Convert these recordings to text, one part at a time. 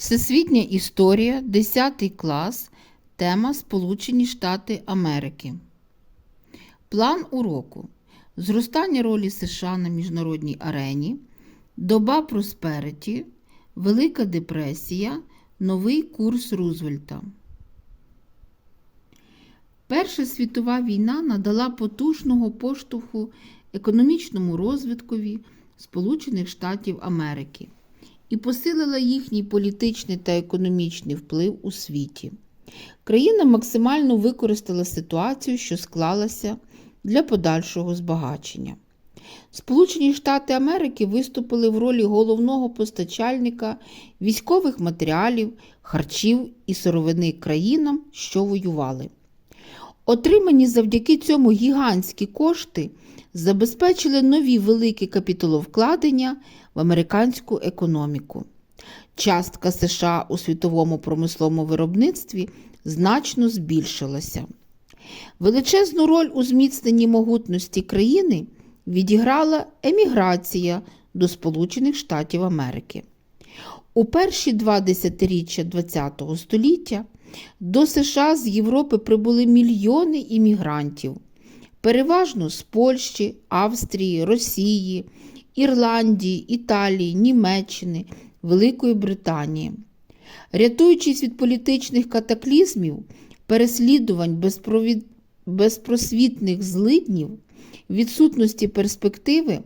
Всесвітня історія, 10 клас, тема Сполучені Штати Америки. План уроку. Зростання ролі США на міжнародній арені, доба просперіті, Велика депресія, новий курс Рузвельта. Перша світова війна надала потужного поштовху економічному розвиткові Сполучених Штатів Америки і посилила їхній політичний та економічний вплив у світі. Країна максимально використала ситуацію, що склалася для подальшого збагачення. Сполучені Штати Америки виступили в ролі головного постачальника військових матеріалів, харчів і сировини країнам, що воювали. Отримані завдяки цьому гігантські кошти забезпечили нові великі капіталовкладення в американську економіку. Частка США у світовому промисловому виробництві значно збільшилася. Величезну роль у зміцненні могутності країни відіграла еміграція до Сполучених Штатів Америки. У перші два десятиріччя ХХ століття до США з Європи прибули мільйони іммігрантів, переважно з Польщі, Австрії, Росії, Ірландії, Італії, Німеччини, Великої Британії. Рятуючись від політичних катаклізмів, переслідувань безпровід... безпросвітних злиднів, відсутності перспективи,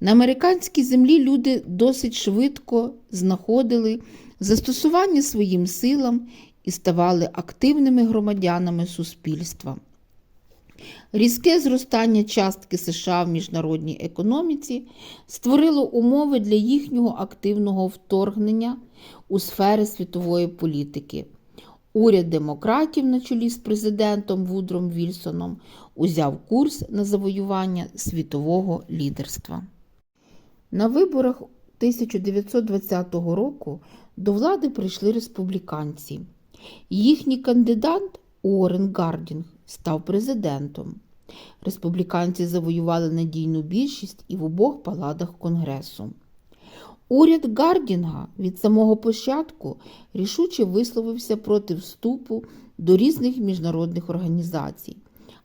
на американській землі люди досить швидко знаходили застосування своїм силам і ставали активними громадянами суспільства. Різке зростання частки США в міжнародній економіці створило умови для їхнього активного вторгнення у сфери світової політики. Уряд демократів на чолі з президентом Вудром Вільсоном узяв курс на завоювання світового лідерства. На виборах 1920 року до влади прийшли республіканці. Їхній кандидат Уоррен Гардінг став президентом. Республіканці завоювали надійну більшість і в обох палатах Конгресу. Уряд Гардінга від самого початку рішуче висловився проти вступу до різних міжнародних організацій,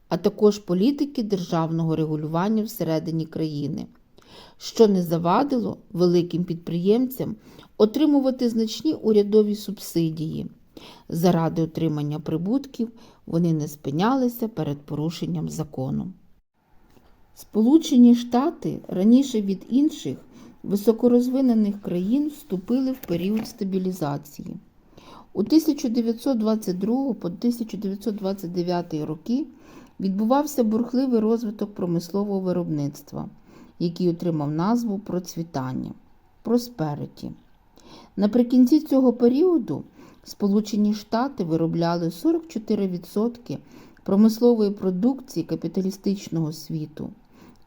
а також політики державного регулювання всередині країни, що не завадило великим підприємцям отримувати значні урядові субсидії. Заради отримання прибутків вони не спинялися перед порушенням закону. Сполучені Штати раніше від інших високорозвинених країн вступили в період стабілізації. У 1922 по 1929 роки відбувався бурхливий розвиток промислового виробництва, який отримав назву процвітання просперіті. Наприкінці цього періоду Сполучені Штати виробляли 44% промислової продукції капіталістичного світу,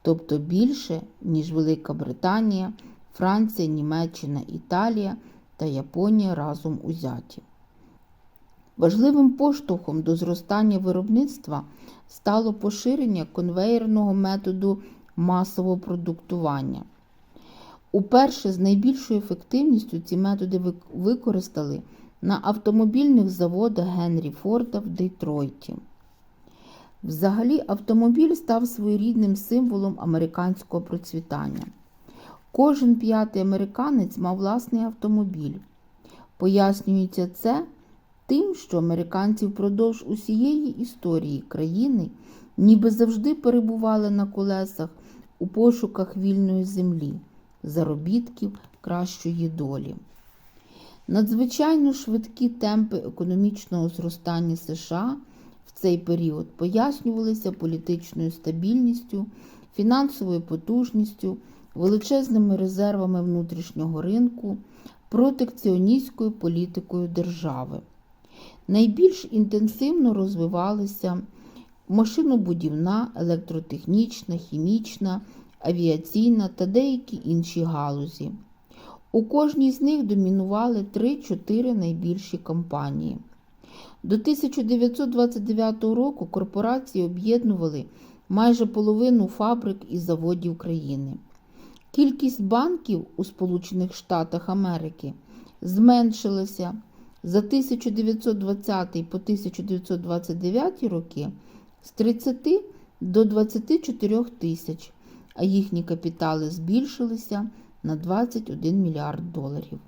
тобто більше, ніж Велика Британія, Франція, Німеччина, Італія та Японія разом узяті. Важливим поштовхом до зростання виробництва стало поширення конвеєрного методу масового продуктування. Уперше з найбільшою ефективністю ці методи використали на автомобільних заводах Генрі Форда в Детройті. Взагалі, автомобіль став своєрідним символом американського процвітання. Кожен п'ятий американець мав власний автомобіль. Пояснюється це тим, що американці впродовж усієї історії країни ніби завжди перебували на колесах у пошуках вільної землі, заробітків кращої долі. Надзвичайно швидкі темпи економічного зростання США в цей період пояснювалися політичною стабільністю, фінансовою потужністю, величезними резервами внутрішнього ринку, протекціоністською політикою держави. Найбільш інтенсивно розвивалися машинобудівна, електротехнічна, хімічна, авіаційна та деякі інші галузі. У кожній з них домінували 3-4 найбільші компанії. До 1929 року корпорації об'єднували майже половину фабрик і заводів країни. Кількість банків у Сполучених Штатах Америки зменшилася за 1920 по 1929 роки з 30 до 24 тисяч, а їхні капітали збільшилися на 21 мільярд доларів.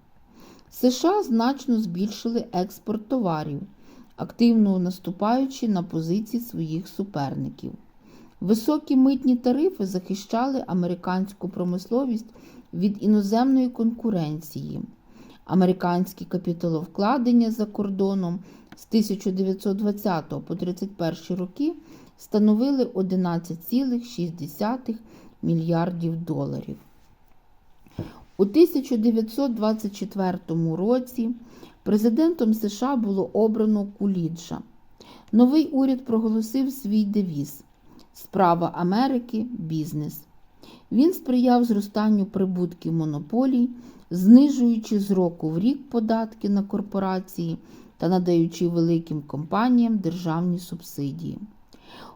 США значно збільшили експорт товарів, активно наступаючи на позиції своїх суперників. Високі митні тарифи захищали американську промисловість від іноземної конкуренції. Американські капіталовкладення за кордоном з 1920 по 1931 роки становили 11,6 мільярдів доларів. У 1924 році президентом США було обрано Куліджа. Новий уряд проголосив свій девіз Справа Америки бізнес. Він сприяв зростанню прибутків монополій, знижуючи з року в рік податки на корпорації та надаючи великим компаніям державні субсидії.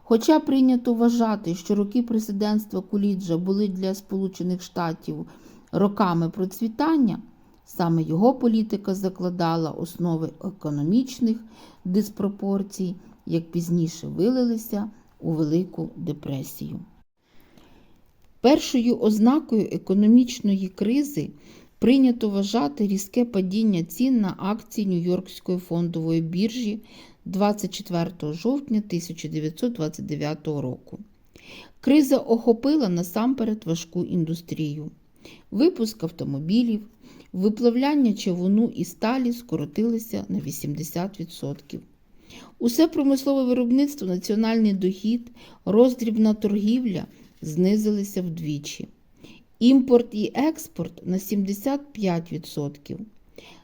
Хоча прийнято вважати, що роки президентства Куліджа були для Сполучених Штатів роками процвітання, саме його політика закладала основи економічних диспропорцій, як пізніше вилилися у Велику депресію. Першою ознакою економічної кризи прийнято вважати різке падіння цін на акції Нью-Йоркської фондової біржі 24 жовтня 1929 року. Криза охопила насамперед важку індустрію. Випуск автомобілів, виплавляння чавуну і сталі скоротилися на 80%. Усе промислове виробництво, національний дохід, роздрібна торгівля знизилися вдвічі. Імпорт і експорт на 75%.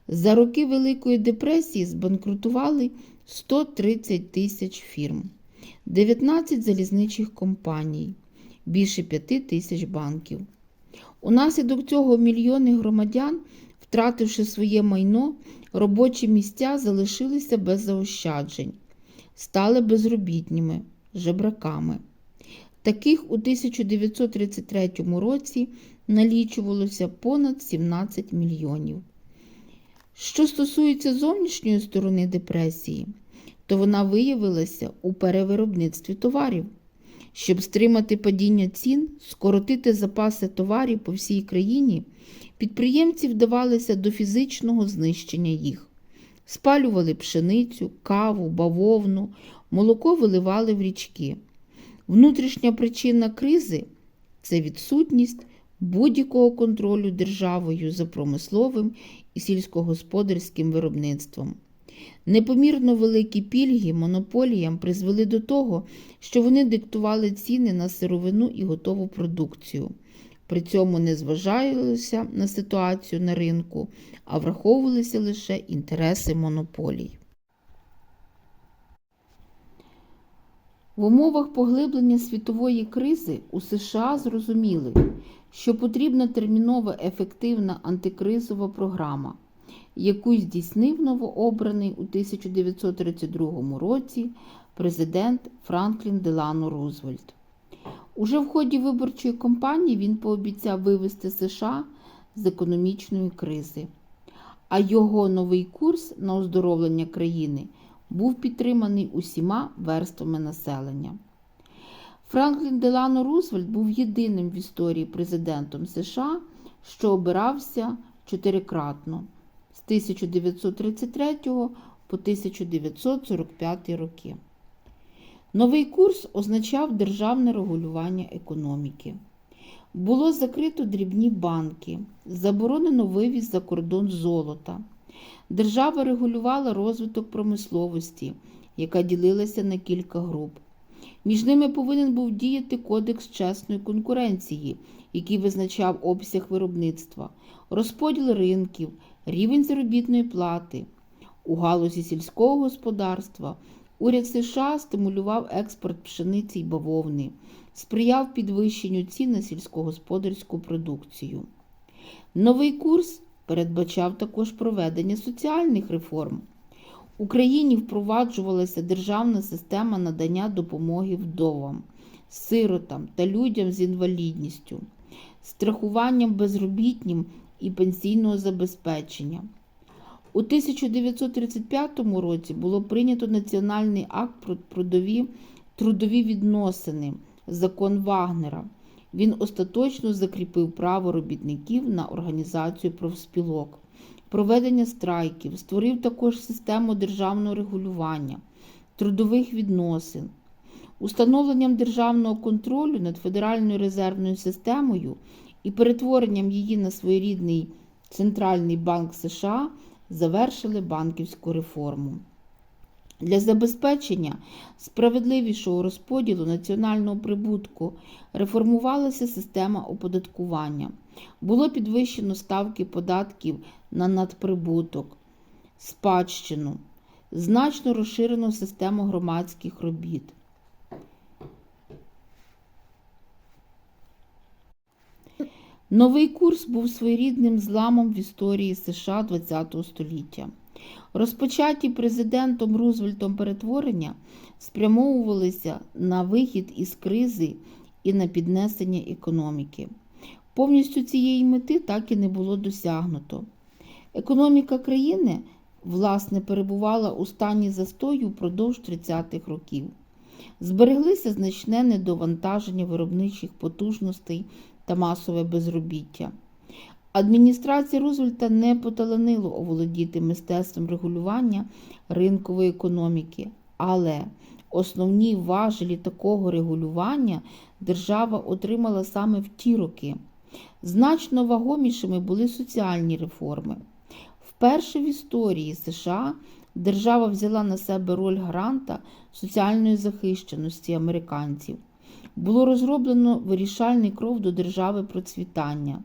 За роки Великої депресії збанкрутували 130 тисяч фірм, 19 залізничих компаній, більше 5 тисяч банків. Унаслідок цього мільйони громадян, втративши своє майно, робочі місця залишилися без заощаджень, стали безробітніми, жебраками. Таких у 1933 році налічувалося понад 17 мільйонів. Що стосується зовнішньої сторони депресії, то вона виявилася у перевиробництві товарів. Щоб стримати падіння цін, скоротити запаси товарів по всій країні, підприємці вдавалися до фізичного знищення їх. Спалювали пшеницю, каву, бавовну, молоко виливали в річки. Внутрішня причина кризи це відсутність будь-якого контролю державою за промисловим і сільськогосподарським виробництвом. Непомірно великі пільги монополіям призвели до того, що вони диктували ціни на сировину і готову продукцію. При цьому не зважалося на ситуацію на ринку, а враховувалися лише інтереси монополій. В умовах поглиблення світової кризи у США зрозуміли, що потрібна термінова ефективна антикризова програма, яку здійснив новообраний у 1932 році президент Франклін Делано Рузвельт. Уже в ході виборчої кампанії він пообіцяв вивести США з економічної кризи, а його новий курс на оздоровлення країни був підтриманий усіма верствами населення. Франклін Делано Рузвельт був єдиним в історії президентом США, що обирався чотирикратно з 1933 по 1945 роки. Новий курс означав державне регулювання економіки. Було закрито дрібні банки, заборонено вивіз за кордон золота. Держава регулювала розвиток промисловості, яка ділилася на кілька груп. Між ними повинен був діяти Кодекс чесної конкуренції, який визначав обсяг виробництва, розподіл ринків, рівень заробітної плати. У галузі сільського господарства уряд США стимулював експорт пшениці й бавовни, сприяв підвищенню цін на сільськогосподарську продукцію. Новий курс передбачав також проведення соціальних реформ. Україні впроваджувалася державна система надання допомоги вдовам, сиротам та людям з інвалідністю, страхуванням безробітнім і пенсійного забезпечення. У 1935 році було прийнято Національний акт про трудові, трудові відносини, закон Вагнера. Він остаточно закріпив право робітників на організацію профспілок, проведення страйків, створив також систему державного регулювання, трудових відносин. Установленням державного контролю над Федеральною резервною системою і перетворенням її на своєрідний Центральний банк США завершили банківську реформу. Для забезпечення справедливішого розподілу національного прибутку реформувалася система оподаткування. Було підвищено ставки податків на надприбуток, спадщину, значно розширено систему громадських робіт. Новий курс був своєрідним зламом в історії США ХХ століття. Розпочаті президентом Рузвельтом перетворення спрямовувалися на вихід із кризи і на піднесення економіки. Повністю цієї мети так і не було досягнуто. Економіка країни, власне, перебувала у стані застою впродовж 30-х років. Збереглися значне недовантаження виробничих потужностей та масове безробіття. Адміністрація Рузвельта не поталанило оволодіти мистецтвом регулювання ринкової економіки, але основні важелі такого регулювання держава отримала саме в ті роки. Значно вагомішими були соціальні реформи. Вперше в історії США держава взяла на себе роль гранта соціальної захищеності американців. Було розроблено вирішальний крок до держави процвітання.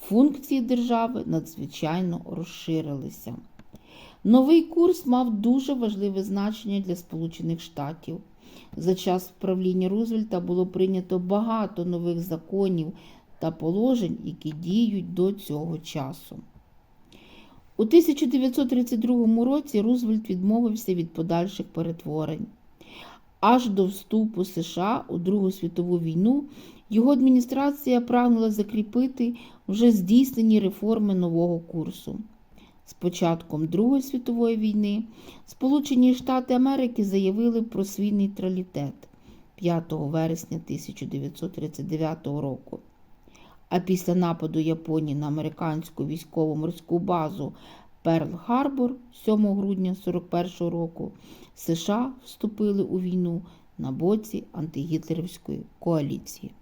Функції держави надзвичайно розширилися. Новий курс мав дуже важливе значення для Сполучених Штатів. За час правління Рузвельта було прийнято багато нових законів та положень, які діють до цього часу. У 1932 році Рузвельт відмовився від подальших перетворень. Аж до вступу США у Другу світову війну його адміністрація прагнула закріпити вже здійснені реформи нового курсу. З початком Другої світової війни Сполучені Штати Америки заявили про свій нейтралітет 5 вересня 1939 року. А після нападу Японії на американську військово-морську базу Перл-Харбор 7 грудня 1941 року США вступили у війну на боці антигітлерівської коаліції.